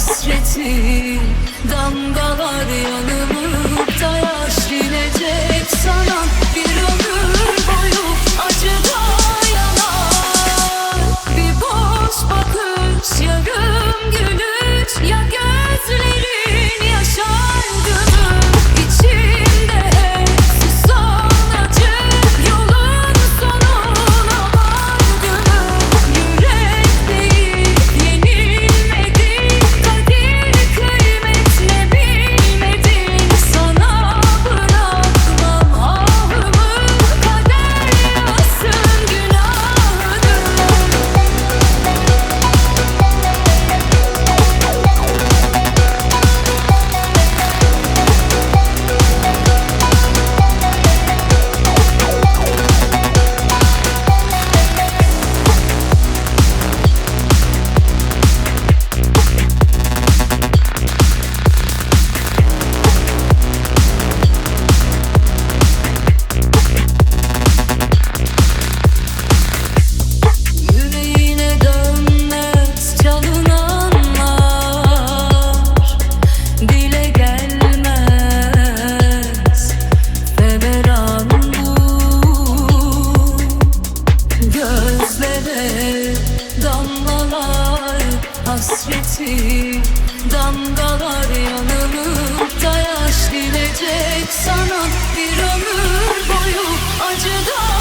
hasretini damga hasretin Damgalar yanılır Dayaş dilecek sana bir ömür boyu acıdan